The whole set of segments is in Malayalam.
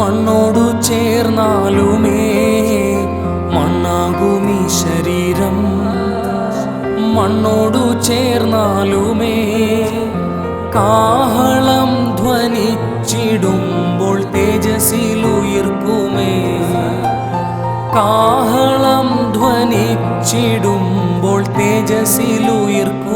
മണ്ണോടു ചേർന്നാലുമേ മണ്ണാകുമീ ശരീരം. മണ്ണോടു ചേർന്നാലുമേ കാഹളം ധ്വനിച്ചിടുമ്പോൾ തേജസ്സിലുയർക്കുമേ. കാഹളം ധ്വനിച്ചിടുമ്പോൾ തേജസ്സിലുയർക്കുമേ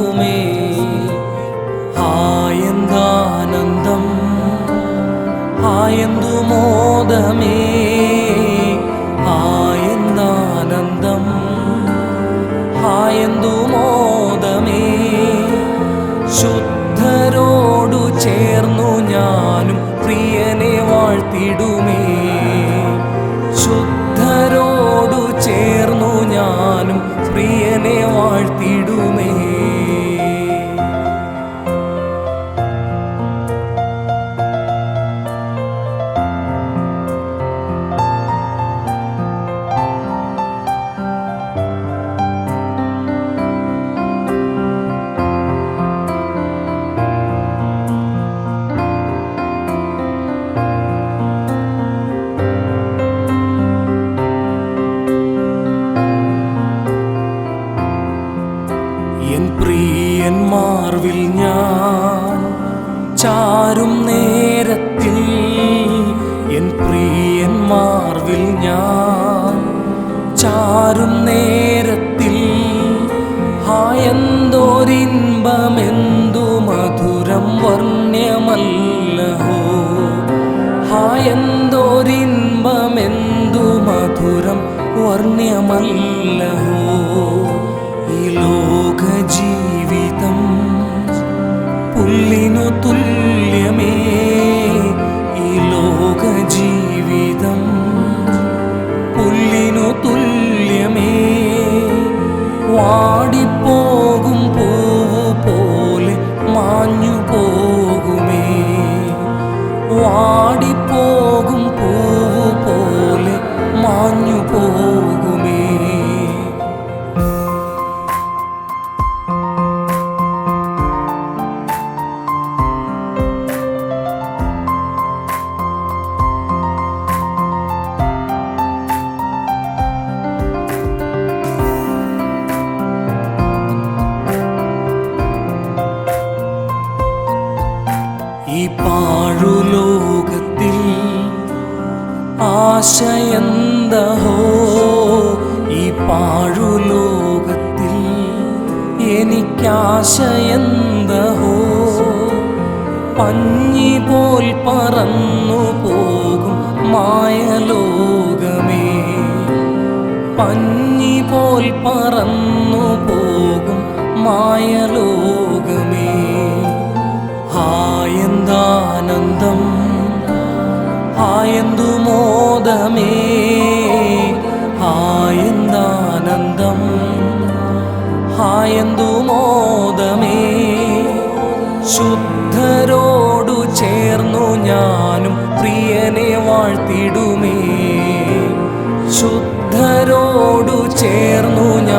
പ്രിയനെ പ്രിയന്മാർവിൽ ഞാൻ ചാരും നേരത്തിൽ എൻ പ്രിയൻ മാർവിൽ ഞാൻ ചാരും നേരത്തിൽ ഹായന്തോരിൻപമെന്തു മധുരം വർണ്യമല്ലഹോ ഹായന്തോരിൻപമെന്തു മധുരം വർണ്യമല്ലഹോ ഈ ലോക ജീവിതം പുല്ലിനു തുല്യമേ ഈ ലോക ജീവിതം പുല്ലിനു തുല്യമേ വാടിപ്പോകും പൂവ് പോലെ മാഞ്ഞു പോകുമേ വാടിപ്പോകും ഈ പാഴുലോകത്തിൽ ആശയന്തഹോ? ഈ പാഴുലോകത്തിൽ എനിക്കാശയന്തഹോ? പഞ്ഞി പോൽ പറന്നു പോകും മായലോകമേ. പഞ്ഞി പോൽ പറന്നു പോകും മോദമേ ഹായന്താനന്ദം ഹായന്തു മോദമേ ശുദ്ധരോടു ചേർന്നു ഞാനും പ്രിയനെ വാഴ്ത്തിടുമേ. ശുദ്ധരോടു ചേർന്നു വാഴ്ത്തിടുമേ